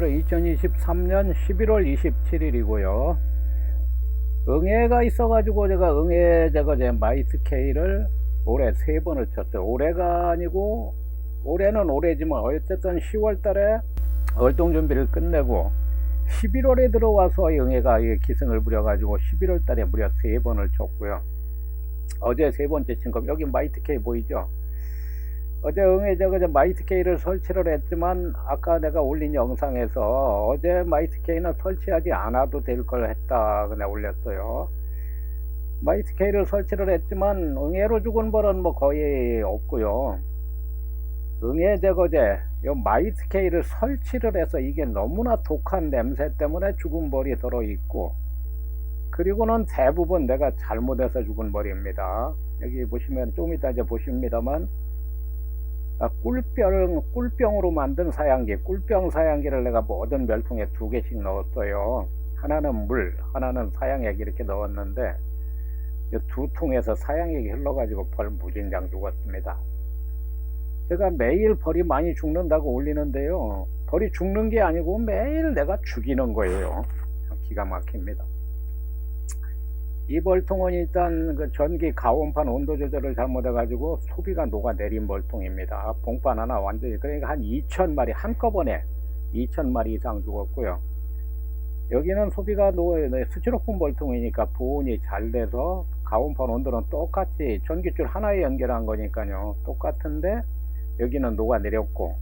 오늘은 2023년 11월 27일이고요. 응애가 있어가지고 제가 응애 제가 제 마이스케이를 올해 세 번을 쳤어요. 올해가 아니고 올해는 올해지만 어쨌든 10월 달에 월동 준비를 끝내고 11월에 들어와서 응애가 기승을 부려가지고 11월 달에 무려 세 번을 쳤고요. 어제 세 번째 친거 여기 마이트케이 보이죠? 어제 응애 저거 저 마이트케이를 설치를 했지만 아까 내가 올린 영상에서 어제 마이트케이는 설치하지 않아도 될 걸 했다 그냥 올렸어요. 마이트케이를 설치를 했지만 응애로 죽은 벌은 뭐 거의 없고요. 응애 제거제 요 마이트케이를 설치를 해서 이게 너무나 독한 냄새 때문에 죽은 벌이 들어 있고 그리고는 대부분 내가 잘못해서 죽은 벌입니다. 여기 보시면 좀 이따 이제 보십니다만 아, 꿀병, 꿀병으로 만든 사양기, 꿀병 사양기를 내가 모든 멸통에 두 개씩 넣었어요. 하나는 물, 하나는 사양액 이렇게 넣었는데, 이두 통에서 사양액이 흘러가지고 벌 무진장 죽었습니다. 제가 매일 벌이 많이 죽는다고 올리는데요. 벌이 죽는 게 아니고 매일 내가 죽이는 거예요. 기가 막힙니다. 이 벌통은 일단 그 전기 가온판 온도 조절을 잘못해가지고 소비가 녹아내린 벌통입니다. 봉판 하나 완전히 그러니까 한 2,000마리 한꺼번에 2,000마리 이상 죽었고요. 여기는 소비가 녹 스티로폼 벌통이니까 보온이 잘 돼서 가온판 온도는 똑같이 전기줄 하나에 연결한 거니까요. 똑같은데 여기는 녹아내렸고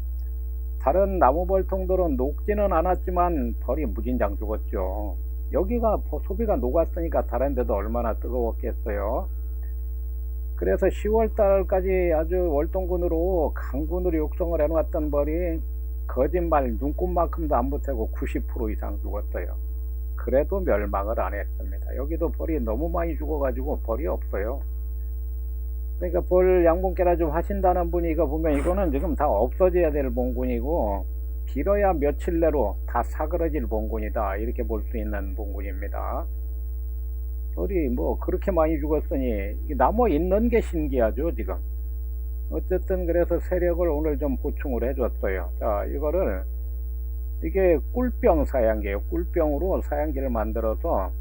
다른 나무 벌통들은 녹지는 않았지만 벌이 무진장 죽었죠. 여기가 소비가 녹았으니까 다른 데도 얼마나 뜨거웠겠어요. 그래서 10월 달까지 아주 월동군으로 강군으로 육성을 해놓았던 벌이 거짓말 눈곱만큼도 안 보태고 90% 이상 죽었어요. 그래도 멸망을 안 했습니다. 여기도 벌이 너무 많이 죽어가지고 벌이 없어요. 그러니까 벌 양분깨나 좀 하신다는 분이 이거 보면 이거는 지금 다 없어져야 될 봉군이고 길어야 며칠 내로 다 사그러질 봉군이다. 이렇게 볼 수 있는 봉군입니다. 벌이 뭐 그렇게 많이 죽었으니 나무 있는 게 신기하죠 지금. 어쨌든 그래서 세력을 오늘 좀 보충을 해줬어요. 자 이거를 이게 꿀병 사양기예요. 꿀병으로 사양기를 만들어서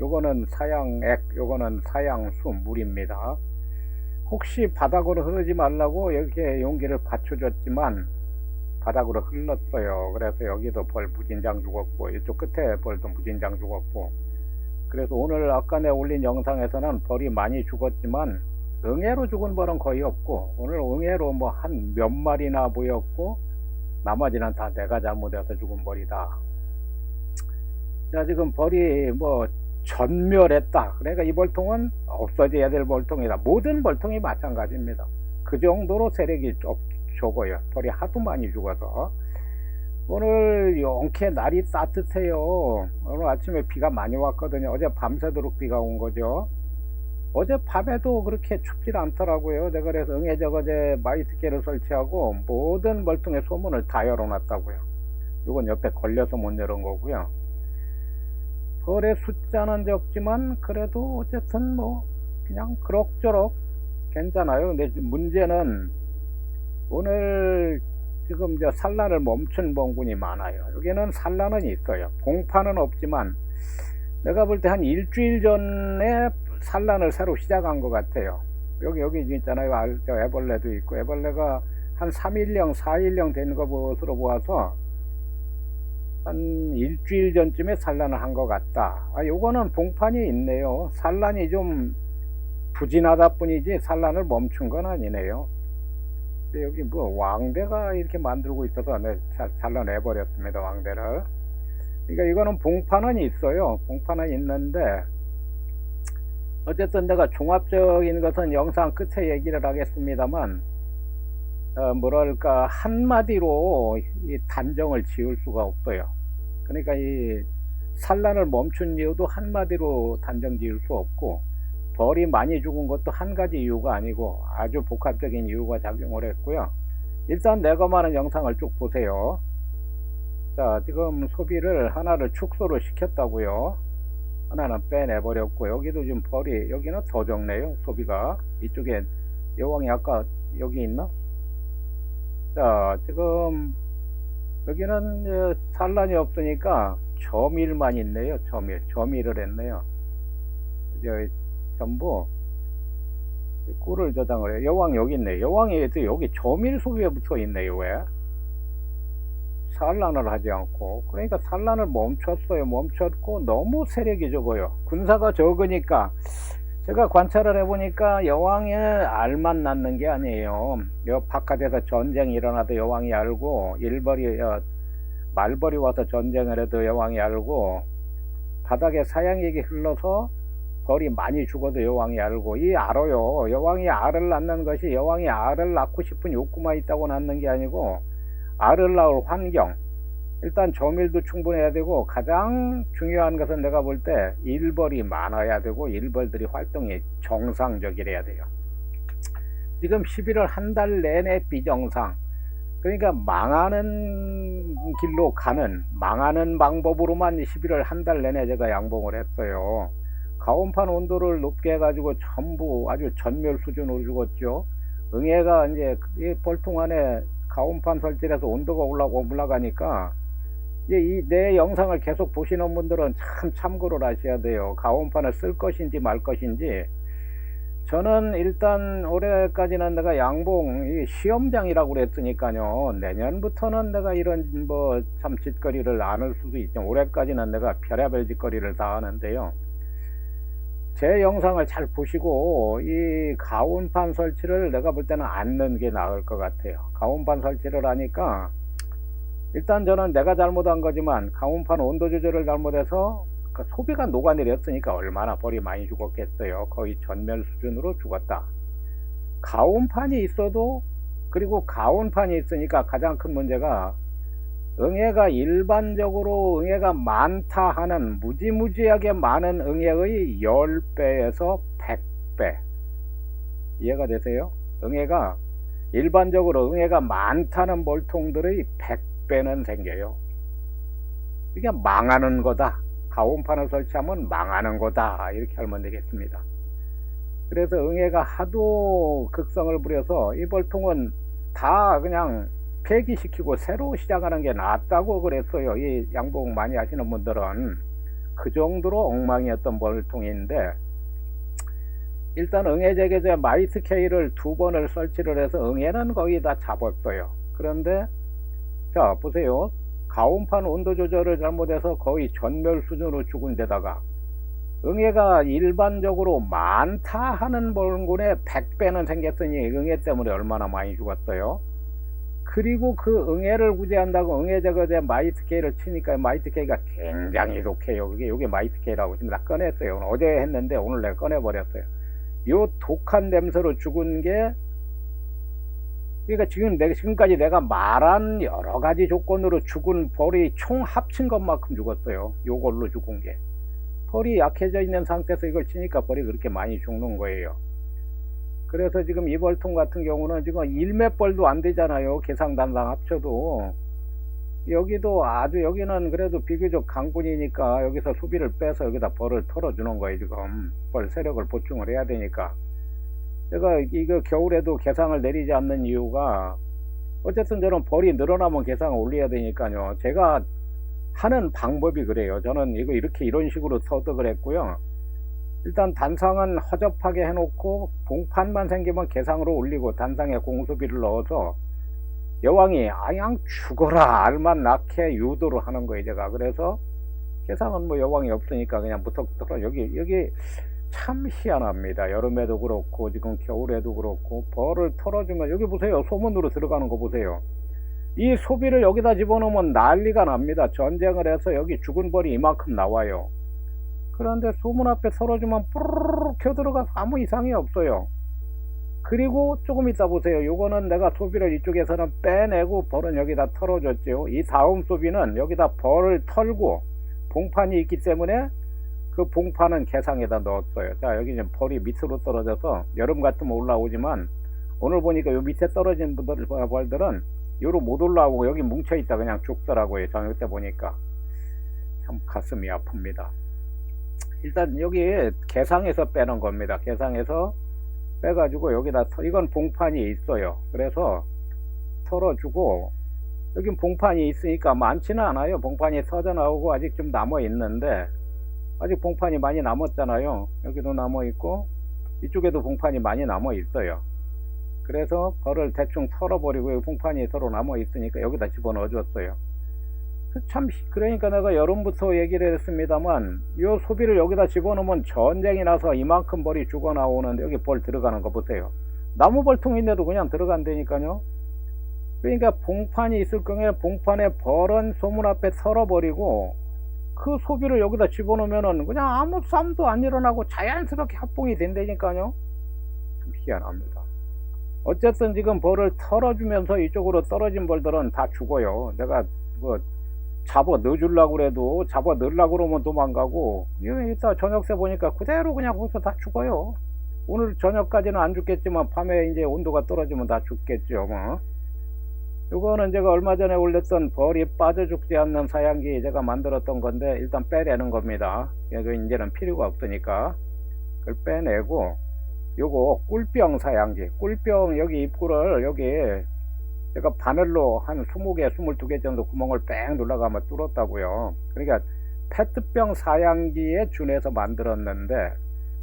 요거는 사양액 요거는 사양수 물입니다. 혹시 바닥으로 흐르지 말라고 이렇게 용기를 받쳐줬지만 바닥으로 흘렀어요. 그래서 여기도 벌 무진장 죽었고 이쪽 끝에 벌도 무진장 죽었고 그래서 오늘 아까 내 올린 영상에서는 벌이 많이 죽었지만 응애로 죽은 벌은 거의 없고 오늘 응애로 뭐 한 몇 마리나 보였고 나머지는 다 내가 잘못해서 죽은 벌이다. 자 지금 벌이 뭐 전멸했다. 그러니까 이 벌통은 없어져야 될 벌통이다. 모든 벌통이 마찬가지입니다. 그 정도로 세력이 좁, 적어요. 벌이 하도 많이 죽어서. 오늘 영케 날이 따뜻해요. 오늘 아침에 비가 많이 왔거든요. 어제 밤새도록 비가 온 거죠. 어제 밤에도 그렇게 춥질 않더라고요. 내가 그래서 응애저거제 마이트개를 설치하고 모든 멀통의 소문을 다 열어놨다고요. 이건 옆에 걸려서 못 열은 거고요. 벌의 숫자는 적지만 그래도 어쨌든 뭐 그냥 그럭저럭 괜찮아요. 근데 문제는 오늘 지금 저 산란을 멈춘 봉군이 많아요. 여기는 산란은 있어요. 봉파는 없지만 내가 볼 때 한 일주일 전에 산란을 새로 시작한 것 같아요. 여기 여기 있잖아요. 알- 저 애벌레도 있고 애벌레가 한 3일령 4일령 된 것으로 보아서 한 일주일 전쯤에 산란을 한 것 같다. 아, 요거는 봉판이 있네요. 산란이 좀 부진하다 뿐이지 산란을 멈춘 건 아니네요. 여기 뭐 왕대가 이렇게 만들고 있어서 내 자- 잘라내 버렸습니다. 왕대를. 그러니까 이거는 봉판은 있어요. 봉판은 있는데 어쨌든 내가 종합적인 것은 영상 끝에 얘기를 하겠습니다만 어, 뭐랄까 한마디로 이 단정을 지을 수가 없어요. 그러니까 이 산란을 멈춘 이유도 한마디로 단정 지을 수 없고 벌이 많이 죽은 것도 한 가지 이유가 아니고 아주 복합적인 이유가 작용을 했고요. 일단 내가 말한 영상을 쭉 보세요. 자, 지금 소비를 하나를 축소를 시켰다고요. 하나는 빼내버렸고 여기도 지금 벌이 여기는 더 적네요. 소비가 이쪽에 여왕이 아까 여기 있나? 자, 지금 여기는 산란이 없으니까 저밀만 있네요. 저밀. 저밀을 했네요. 이제 전부 꿀을 저장을 해요. 여왕 여기 있네. 여왕이 또 여기 저밀 소비에 붙어 있네요. 왜? 산란을 하지 않고. 그러니까 산란을 멈췄어요. 멈췄고 너무 세력이 적어요. 군사가 적으니까 제가 관찰을 해보니까 여왕이 알만 낳는 게 아니에요. 여 바깥에서 전쟁이 일어나도 여왕이 알고 일벌이 어, 말벌이 와서 전쟁을 해도 여왕이 알고 바닥에 사양액이 흘러서 벌이 많이 죽어도 여왕이 알고 이 알아요. 여왕이 알을 낳는 것이 여왕이 알을 낳고 싶은 욕구만 있다고 낳는 게 아니고 알을 낳을 환경 일단 저밀도 충분해야 되고 가장 중요한 것은 내가 볼 때 일벌이 많아야 되고 일벌들이 활동이 정상적이래야 돼요. 지금 11월 한 달 내내 비정상. 그러니까 망하는 길로 가는 망하는 방법으로만 11월 한 달 내내 제가 양봉을 했어요. 가온판 온도를 높게 해가지고 전부 아주 전멸 수준으로 죽었죠. 응애가 이제 이 볼통 안에 가온판 설치를 해서 온도가 올라가고 올라가니까 이제 이 내 영상을 계속 보시는 분들은 참 참고를 하셔야 돼요. 가온판을 쓸 것인지 말 것인지. 저는 일단 올해까지는 내가 양봉 이 시험장이라고 그랬으니까요. 내년부터는 내가 이런 뭐 참 짓거리를 안 할 수도 있죠. 올해까지는 내가 별의별 짓거리를 다 하는데요. 제 영상을 잘 보시고 이 가온판 설치를 내가 볼 때는 안 넣는 게 나을 것 같아요. 가온판 설치를 하니까 일단 저는 내가 잘못한 거지만 가온판 온도 조절을 잘못해서 그 소비가 녹아내렸으니까 얼마나 벌이 많이 죽었겠어요. 거의 전멸 수준으로 죽었다. 가온판이 있어도 그리고 가온판이 있으니까 가장 큰 문제가 응애가 일반적으로 응애가 많다 하는 무지무지하게 많은 응애의 10배에서 100배 이해가 되세요? 응애가 일반적으로 응애가 많다는 몰통들의 100배는 생겨요. 이게 망하는 거다. 가온판을 설치하면 망하는 거다. 이렇게 하면 되겠습니다. 그래서 응애가 하도 극성을 부려서 이 벌통은 다 그냥 폐기시키고 새로 시작하는 게 낫다고 그랬어요. 이 양봉 많이 하시는 분들은 그 정도로 엉망이었던 벌통인데 일단 응애제게제 마이스케일을 두 번을 설치를 해서 응애는 거의 다 잡았어요. 그런데 자 보세요. 가온판 온도 조절을 잘못해서 거의 전멸 수준으로 죽은 데다가 응애가 일반적으로 많다 하는 벌군에 100배는 생겼으니 응애 때문에 얼마나 많이 죽었어요. 그리고 그 응애를 구제한다고 응애 제거제 마이트케이를 치니까 마이트케이가 굉장히 독해요. 그게 이게 마이트케이라고 지금 다 꺼냈어요. 어제 했는데 오늘 내가 꺼내버렸어요. 요 독한 냄새로 죽은 게 그러니까 지금 내가 지금까지 내가 말한 여러 가지 조건으로 죽은 벌이 총 합친 것만큼 죽었어요. 요걸로 죽은 게. 벌이 약해져 있는 상태에서 이걸 치니까 벌이 그렇게 많이 죽는 거예요. 그래서 지금 이 벌통 같은 경우는 지금 1몇 벌도 안 되잖아요. 개상단상 합쳐도. 여기도 아주 여기는 그래도 비교적 강군이니까 여기서 수비를 빼서 여기다 벌을 털어주는 거예요. 지금 벌 세력을 보충을 해야 되니까. 제가 이거 겨울에도 개상을 내리지 않는 이유가 어쨌든 저는 벌이 늘어나면 개상을 올려야 되니까요. 제가 하는 방법이 그래요. 저는 이거 이렇게 이런 식으로 서득을 했고요. 일단 단상은 허접하게 해놓고 봉판만 생기면 개상으로 올리고 단상에 공수비를 넣어서 여왕이 아양 죽어라 알만 낳게 유도를 하는 거예요 제가. 그래서 개상은 뭐 여왕이 없으니까 그냥 무턱대로 여기 여기 참 희한합니다. 여름에도 그렇고 지금 겨울에도 그렇고 벌을 털어주면 여기 보세요. 소문으로 들어가는 거 보세요. 이 소비를 여기다 집어넣으면 난리가 납니다. 전쟁을 해서 여기 죽은 벌이 이만큼 나와요 그런데 소문 앞에 털어주면 뿌르르 켜들어가서 아무 이상이 없어요. 그리고 조금 이따 보세요. 요거는 내가 소비를 이쪽에서는 빼내고 벌은 여기다 털어줬죠. 이 다음 소비는 여기다 벌을 털고 봉판이 있기 때문에 그 봉판은 개상에다 넣었어요. 자 여기 지금 벌이 밑으로 떨어져서 여름 같으면 올라오지만 오늘 보니까 요 밑에 떨어진 분들 벌들은 요로 못 올라오고 여기 뭉쳐있다 그냥 죽더라고요. 저녁 때 보니까 참 가슴이 아픕니다. 일단 여기 개상에서 빼는 겁니다. 개상에서 빼가지고 여기다 터, 이건 봉판이 있어요. 그래서 털어주고 여긴 봉판이 있으니까 많지는 않아요. 봉판이 서져 나오고 아직 좀 남아 있는데 아직 봉판이 많이 남았잖아요. 여기도 남아 있고 이쪽에도 봉판이 많이 남아 있어요. 그래서 벌을 대충 털어버리고 여기 봉판이 서로 남아 있으니까 여기다 집어넣어 줬어요. 참 그러니까 내가 여름부터 얘기를 했습니다만 이 소비를 여기다 집어넣으면 전쟁이 나서 이만큼 벌이 죽어 나오는데 여기 벌 들어가는 거 보세요. 나무 벌통인데도 그냥 들어간다니까요. 그러니까 봉판이 있을 경우에 봉판에 벌은 소문 앞에 털어버리고 그 소비를 여기다 집어넣으면은 그냥 아무 싸움도 안 일어나고 자연스럽게 합봉이 된다니까요. 참 희한합니다. 어쨌든 지금 벌을 털어주면서 이쪽으로 떨어진 벌들은 다 죽어요. 내가 뭐 잡아 넣어주려고 그래도 잡아 넣으려고 그러면 도망가고 이따 저녁새 보니까 그대로 그냥 거기서 다 죽어요. 오늘 저녁까지는 안 죽겠지만 밤에 이제 온도가 떨어지면 다 죽겠죠. 뭐. 이거는 제가 얼마 전에 올렸던 벌이 빠져 죽지 않는 사양기 제가 만들었던 건데 일단 빼내는 겁니다. 이거 이제는 필요가 없으니까 그걸 빼내고 요거 꿀병 사양기 꿀병 여기 입구를 여기 제가 바늘로 한 20개 22개 정도 구멍을 뺑 눌러가면 뚫었다고요. 그러니까 페트병 사양기에 준해서 만들었는데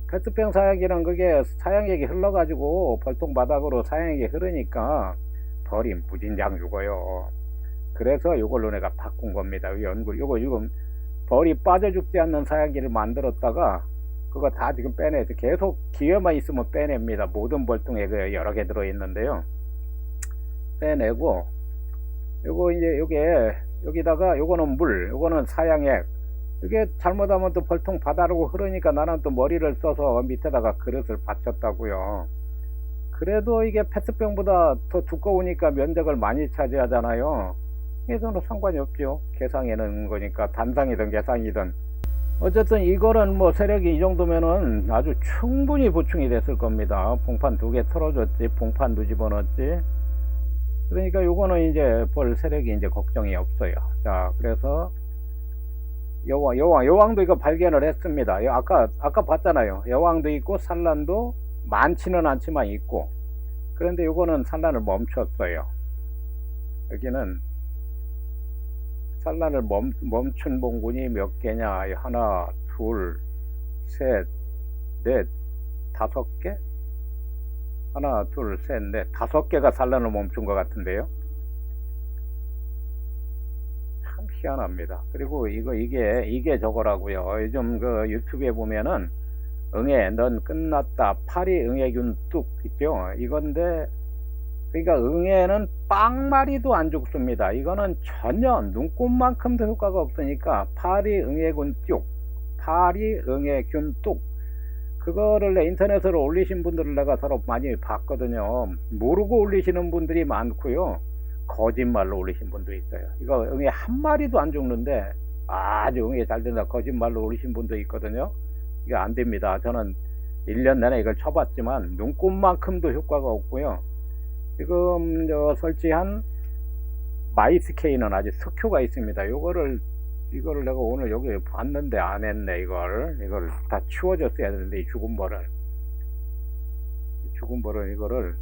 페트병 사양기는 그게 사양액이 흘러가지고 벌통 바닥으로 사양액이 흐르니까 벌이 무진장 죽어요. 그래서 이걸로 내가 바꾼 겁니다. 이 연구, 이거 지금 벌이 빠져 죽지 않는 사양기를 만들었다가 그거 다 지금 빼내서 계속 기회만 있으면 빼냅니다. 모든 벌통에 그 여러 개 들어 있는데요. 빼내고 요거 이제 요게 여기다가 요거는 물, 요거는 사양액. 이게 잘못하면 또 벌통 바다로 흐르니까 나는 또 머리를 써서 밑에다가 그릇을 받쳤다고요. 그래도 이게 페트병보다 더 두꺼우니까 면적을 많이 차지하잖아요. 그래서는 상관이 없죠. 계상에는 거니까 단상이든 계상이든. 어쨌든 이거는 뭐 세력이 이 정도면은 아주 충분히 보충이 됐을 겁니다. 봉판 두 개 털어줬지, 봉판도 집어넣었지. 그러니까 요거는 이제 벌 세력이 이제 걱정이 없어요. 자, 그래서 여왕, 여왕, 여왕도 이거 발견을 했습니다. 아까, 아까 봤잖아요. 여왕도 있고 산란도 많지는 않지만 있고 그런데 요거는 산란을 멈췄어요 여기는 산란을 멈, 멈춘 봉군이 몇 개냐 하나 둘 셋 넷 다섯 개 하나 둘 셋 넷 다섯 개가 산란을 멈춘 것 같은데요. 참 희한합니다. 그리고 이거 이게 이게 저거라고요. 요즘 그 유튜브에 보면은 응애 넌 끝났다. 파리 응애균 뚝 있죠? 이건데 그러니까 응애는 빵마리도 안 죽습니다. 이거는 전혀 눈꽃만큼도 효과가 없으니까 파리 응애균 뚝 파리 응애균 뚝 그거를 인터넷으로 올리신 분들을 내가 서로 많이 봤거든요 모르고 올리시는 분들이 많고요 거짓말로 올리신 분도 있어요 이거 응애 한 마리도 안 죽는데 아주 응애 잘 된다 거짓말로 올리신 분도 있거든요 이거 안 됩니다. 저는 1년 내내 이걸 쳐봤지만 눈꽃만큼도 효과가 없고요. 지금 저 설치한 마이스케이는 아직 석효가 있습니다. 요거를 이거를 내가 오늘 여기 봤는데 안 했네 이걸 이걸 다 치워줬어야 되는데 이 죽은 벌을 죽은 벌은 이거를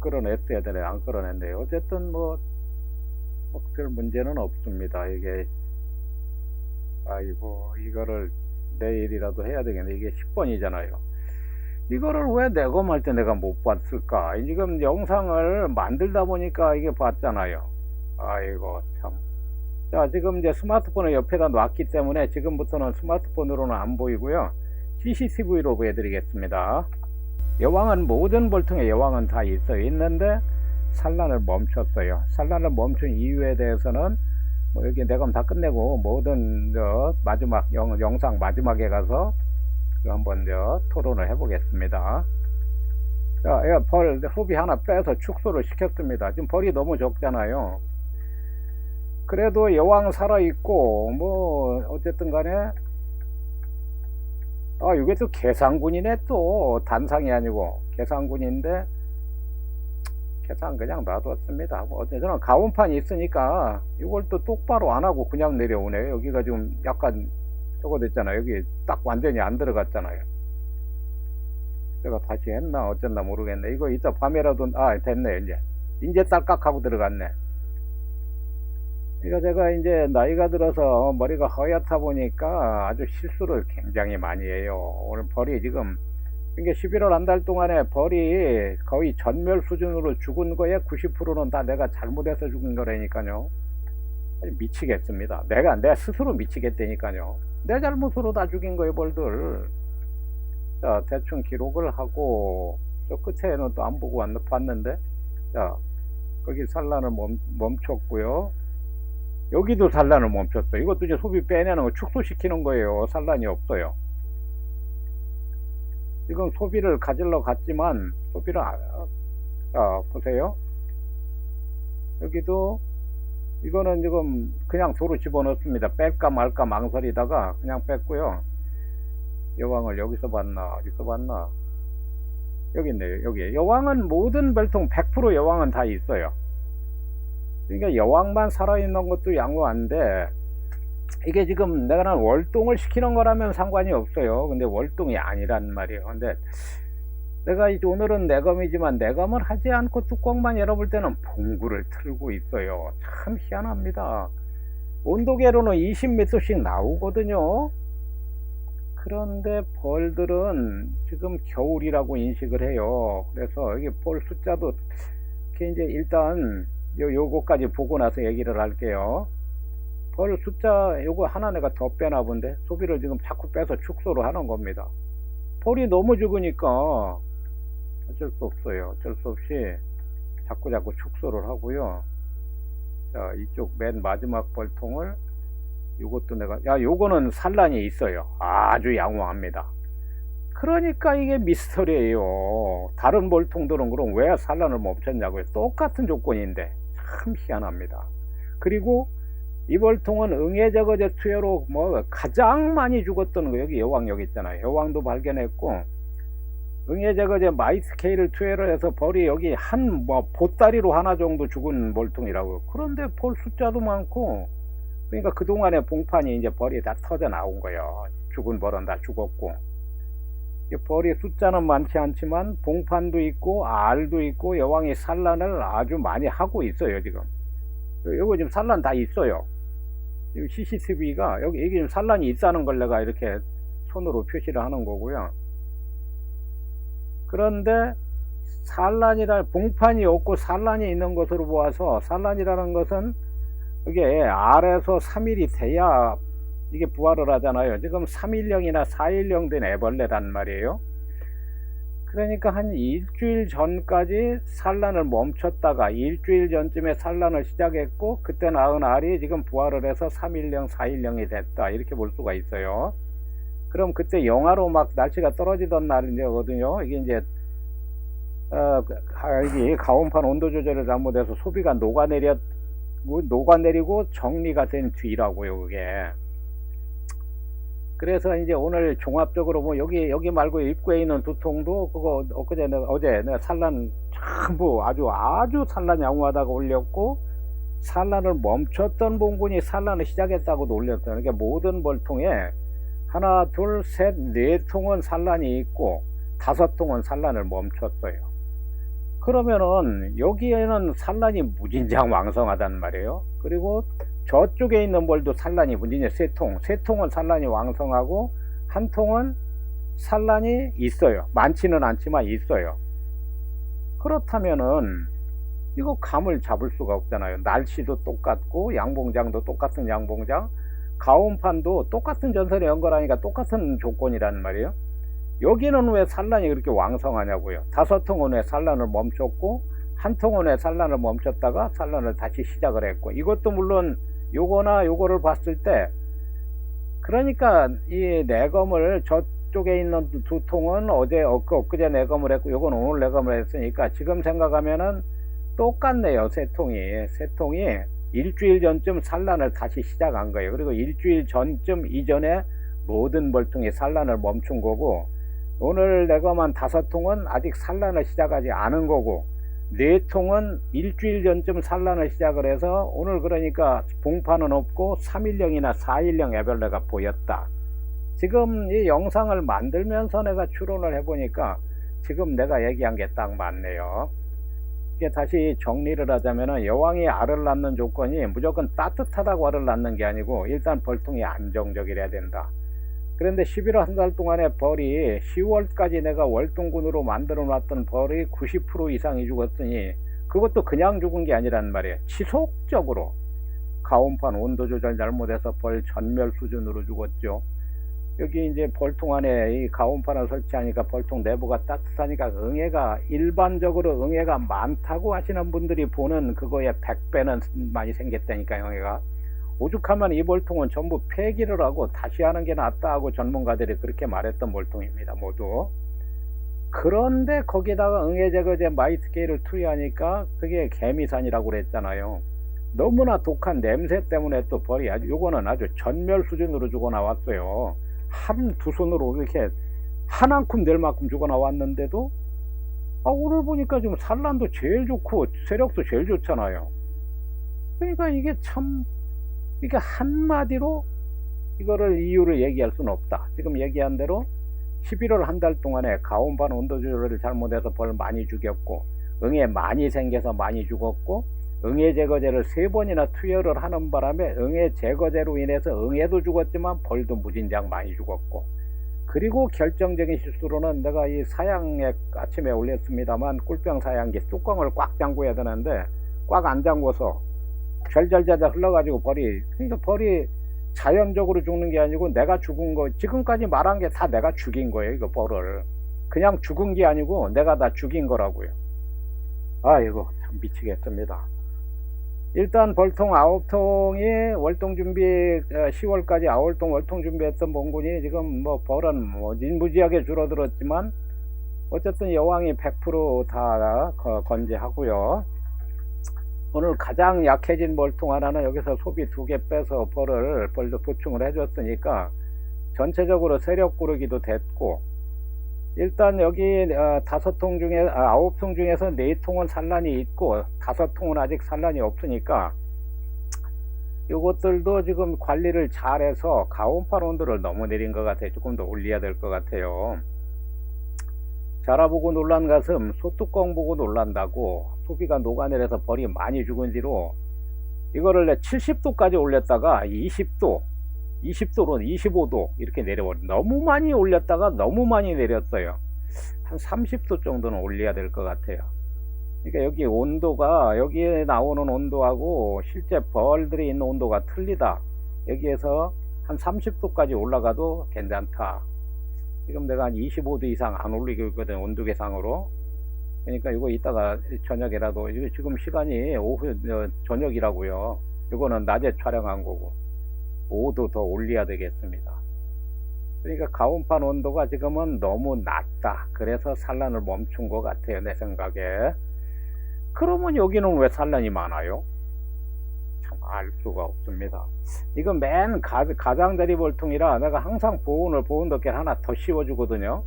끌어냈어야 되네 안 끌어냈네요. 어쨌든 뭐, 뭐별 문제는 없습니다. 이게 아이고 이거를 내일이라도 해야 되겠네. 이게 10번이잖아요. 이거를 왜 내검할 때 내가 못 봤을까? 지금 영상을 만들다 보니까 이게 봤잖아요. 아이고, 참. 자, 지금 이제 스마트폰을 옆에다 놨기 때문에 지금부터는 스마트폰으로는 안 보이고요. CCTV로 보여드리겠습니다. 여왕은 모든 볼통에 여왕은 다 있어 있는데 산란을 멈췄어요. 산란을 멈춘 이유에 대해서는 뭐 여기 내감 다 끝내고 모든 저 마지막 영, 영상 마지막에 가서 한번 저 토론을 해보겠습니다. 자, 벌 후비 하나 빼서 축소를 시켰습니다. 지금 벌이 너무 적잖아요. 그래도 여왕 살아있고, 뭐, 어쨌든 간에, 아, 이게 또 계산군이네, 또. 단상이 아니고, 계산군인데, 계산 그냥 놔뒀습니다. 뭐 어쨌든 가온판이 있으니까 이걸 또 똑바로 안 하고 그냥 내려오네요. 여기가 지금 약간 저거 됐잖아요. 여기 딱 완전히 안 들어갔잖아요. 제가 다시 했나 어쨌나 모르겠네. 이거 이따 밤에라도 아 됐네 이제 이제 딸깍 하고 들어갔네. 이거 제가 이제 나이가 들어서 머리가 허옇다 보니까 아주 실수를 굉장히 많이 해요. 오늘 벌이 지금 이게 11월 한 달 동안에 벌이 거의 전멸 수준으로 죽은 거에 90%는 다 내가 잘못해서 죽은 거라니까요. 미치겠습니다. 내가 내 스스로 미치겠다니까요. 내 잘못으로 다 죽인 거예요, 벌들. 자, 대충 기록을 하고 저 끝에는 또 안 보고 왔, 봤는데 자, 거기 산란을 멈, 멈췄고요. 여기도 산란을 멈췄어. 이것도 이제 소비 빼내는 거 축소시키는 거예요. 산란이 없어요. 지금 소비를 가질러 갔지만 소비를 안, 자 보세요. 여기도 이거는 지금 그냥 도로 집어넣습니다. 뺄까 말까 망설이다가 그냥 뺐고요. 여왕을 여기서 봤나 어디서 봤나 여기 있네요. 여기 여왕은 모든 별통 100% 여왕은 다 있어요. 그러니까 여왕만 살아있는 것도 양호한데 이게 지금 내가 월동을 시키는 거라면 상관이 없어요. 근데 월동이 아니란 말이에요. 근데 내가 이제 오늘은 내검이지만 내검을 하지 않고 뚜껑만 열어볼 때는 봉구를 틀고 있어요. 참 희한합니다. 온도계로는 20m씩 나오거든요. 그런데 벌들은 지금 겨울이라고 인식을 해요. 그래서 이게 벌 숫자도 이렇게 이제 일단 요, 요거까지 보고 나서 얘기를 할게요. 벌 숫자 요거 하나 내가 더 빼나 본데 소비를 지금 자꾸 빼서 축소를 하는 겁니다. 벌이 너무 적으니까 어쩔 수 없어요. 어쩔 수 없이 자꾸 자꾸 축소를 하고요. 자 이쪽 맨 마지막 벌통을 요것도 내가 야 요거는 산란이 있어요. 아주 양호합니다. 그러니까 이게 미스터리예요. 다른 벌통들은 그럼 왜 산란을 멈췄냐고요. 똑같은 조건인데 참 희한합니다. 그리고 이 벌통은 응애저거제 투여로 뭐 가장 많이 죽었던 거 여기 여왕 여기 있잖아요. 여왕도 발견했고 응애저거제 마이스케일을 투여를 해서 벌이 여기 한 뭐 보따리로 하나 정도 죽은 벌통이라고요. 그런데 벌 숫자도 많고 그러니까 그동안의 봉판이 이제 벌이 다 터져 나온 거예요. 죽은 벌은 다 죽었고 이 벌이 숫자는 많지 않지만 봉판도 있고 알도 있고 여왕이 산란을 아주 많이 하고 있어요 지금. 요거 지금 산란 다 있어요. 지금 CCTV가 여기 이게 지금 산란이 있다는 걸 내가 이렇게 손으로 표시를 하는 거고요. 그런데 산란이라 봉판이 없고 산란이 있는 것으로 보아서 산란이라는 것은 이게 R에서 3일이 돼야 이게 부활을 하잖아요. 지금 3일령이나 4일령 된 애벌레란 말이에요. 그러니까 한 일주일 전까지 산란을 멈췄다가 일주일 전쯤에 산란을 시작했고 그때 낳은 알이 지금 부활을 해서 3일령, 4일령이 됐다. 이렇게 볼 수가 있어요. 그럼 그때 영하로 막 날씨가 떨어지던 날이거든요. 이게 이제 어, 이 가온판 온도 조절을 잘못해서 소비가 녹아내렸 녹아내리고 정리가 된 뒤라고요, 그게. 그래서 이제 오늘 종합적으로 뭐 여기 여기 말고 입구에 있는 두 통도 그거 엊그제 내가 어제 내가 산란 전부 아주 아주 산란 양호하다고 올렸고 산란을 멈췄던 봉군이 산란을 시작했다고도 올렸어요. 그러니까 모든 벌통에 하나, 둘, 셋, 네 통은 산란이 있고 다섯 통은 산란을 멈췄어요. 그러면은 여기에는 산란이 무진장 왕성하단 말이에요. 그리고 저쪽에 있는 벌도 산란이 무진장 세 통, 세 통은 산란이 왕성하고 한 통은 산란이 있어요. 많지는 않지만 있어요. 그렇다면은 이거 감을 잡을 수가 없잖아요. 날씨도 똑같고 양봉장도 똑같은 양봉장, 가온판도 똑같은 전선에 연결하니까 똑같은 조건이란 말이에요. 여기는 왜 산란이 그렇게 왕성하냐고요. 다섯 통은 왜 산란을 멈췄고 한 통은 왜 산란을 멈췄다가 산란을 다시 시작을 했고 이것도 물론 요거나 요거를 봤을 때 그러니까 이 내검을 저쪽에 있는 두 통은 어제 엊그 엊그제 내검을 했고 요건 오늘 내검을 했으니까 지금 생각하면은 똑같네요 세 통이. 세 통이 일주일 전쯤 산란을 다시 시작한 거예요. 그리고 일주일 전쯤 이전에 모든 벌통이 산란을 멈춘 거고 오늘 내가만 다섯 통은 아직 산란을 시작하지 않은 거고 네 통은 일주일 전쯤 산란을 시작을 해서 오늘 그러니까 봉판은 없고 3일령이나 4일령 애벌레가 보였다. 지금 이 영상을 만들면서 내가 추론을 해보니까 지금 내가 얘기한 게 딱 맞네요. 이게 다시 정리를 하자면은 여왕이 알을 낳는 조건이 무조건 따뜻하다고 알을 낳는 게 아니고 일단 벌통이 안정적이어야 된다. 그런데 11월 한 달 동안에 벌이 10월까지 내가 월동군으로 만들어 놨던 벌이 90% 이상이 죽었으니 그것도 그냥 죽은 게 아니란 말이에요. 지속적으로 가온판 온도 조절 잘못해서 벌 전멸 수준으로 죽었죠. 여기 이제 벌통 안에 이 가온판을 설치하니까 벌통 내부가 따뜻하니까 응애가 일반적으로 응애가 많다고 하시는 분들이 보는 그거에 100배는 많이 생겼다니까 응애가 오죽하면 이 벌통은 전부 폐기를 하고 다시 하는 게 낫다 하고 전문가들이 그렇게 말했던 벌통입니다 모두. 그런데 거기다가 응애 제거제 마이트케이를 투여하니까 그게 개미산이라고 그랬잖아요. 너무나 독한 냄새 때문에 또 벌이 아주 요거는 아주 전멸 수준으로 죽어 나왔어요. 한 두 손으로 이렇게 한 움큼 될 만큼 죽어 나왔는데도 아 오늘 보니까 지금 산란도 제일 좋고 세력도 제일 좋잖아요. 그러니까 이게 참 이게 한마디로 이거를 이유를 얘기할 수는 없다. 지금 얘기한 대로 11월 한 달 동안에 가온반 온도 조절을 잘못해서 벌 많이 죽였고 응애 많이 생겨서 많이 죽었고 응애 제거제를 세 번이나 투여를 하는 바람에 응애 제거제로 인해서 응애도 죽었지만 벌도 무진장 많이 죽었고 그리고 결정적인 실수로는 내가 이 사양액 아침에 올렸습니다만 꿀병 사양기 뚜껑을 꽉 잠궈야 되는데 꽉 안 잠궈서 절절절절 흘러가지고 벌이. 그러니까 벌이 자연적으로 죽는 게 아니고 내가 죽은 거 지금까지 말한 게 다 내가 죽인 거예요 이거 벌을. 그냥 죽은 게 아니고 내가 다 죽인 거라고요. 아이고 참 미치겠습니다. 일단 벌통 아홉 통이 월동 준비 10월까지 아월동 월통 준비했던 봉군이 지금 뭐 벌은 뭐 무지하게 줄어들었지만 어쨌든 여왕이 100%다 건재하고요. 오늘 가장 약해진 벌통 하나는 여기서 소비 두 개 빼서 벌을 벌도 보충을 해줬으니까 전체적으로 세력 고르기도 됐고 일단 여기 어, 다섯 통 중에 아, 아홉 통 중에서 네 통은 산란이 있고 다섯 통은 아직 산란이 없으니까 이것들도 지금 관리를 잘해서 가온팔 온도를 너무 내린 것 같아요. 조금 더 올려야 될 것 같아요. 자라보고 놀란 가슴 소뚜껑 보고 놀란다고 소비가 녹아내려서 벌이 많이 죽은 뒤로 이거를 70도까지 올렸다가 20도 20도로 25도 이렇게 내려버려 너무 많이 올렸다가 너무 많이 내렸어요. 한 30도 정도는 올려야 될 것 같아요. 그러니까 여기 온도가 여기에 나오는 온도하고 실제 벌들이 있는 온도가 틀리다. 여기에서 한 30도까지 올라가도 괜찮다. 지금 내가 한 25도 이상 안 올리고 있거든 온도 계상으로 그러니까 이거 이따가 저녁이라도 지금 시간이 오후 어, 저녁이라고요 이거는 낮에 촬영한 거고 5도 더 올려야 되겠습니다. 그러니까 가온판 온도가 지금은 너무 낮다. 그래서 산란을 멈춘 것 같아요. 내 생각에. 그러면 여기는 왜 산란이 많아요? 참 알 수가 없습니다. 이거 맨 가, 가장자리 볼통이라 내가 항상 보온을 보온 덮개를 하나 더 씌워주거든요.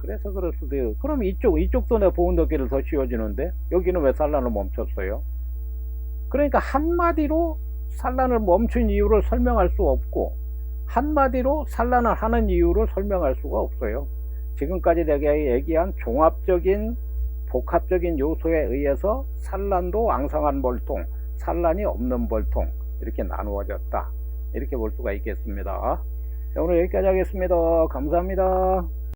그래서 그럴 수도 있고 그럼 이쪽 이쪽도 내 보온 덮개를 더 씌워주는데 여기는 왜 산란을 멈췄어요? 그러니까 한마디로 산란을 멈춘 이유를 설명할 수 없고 한마디로 산란을 하는 이유를 설명할 수가 없어요. 지금까지 내가 얘기한 종합적인 복합적인 요소에 의해서 산란도 왕성한 벌통, 산란이 없는 벌통 이렇게 나누어졌다. 이렇게 볼 수가 있겠습니다. 자, 오늘 여기까지 하겠습니다. 감사합니다.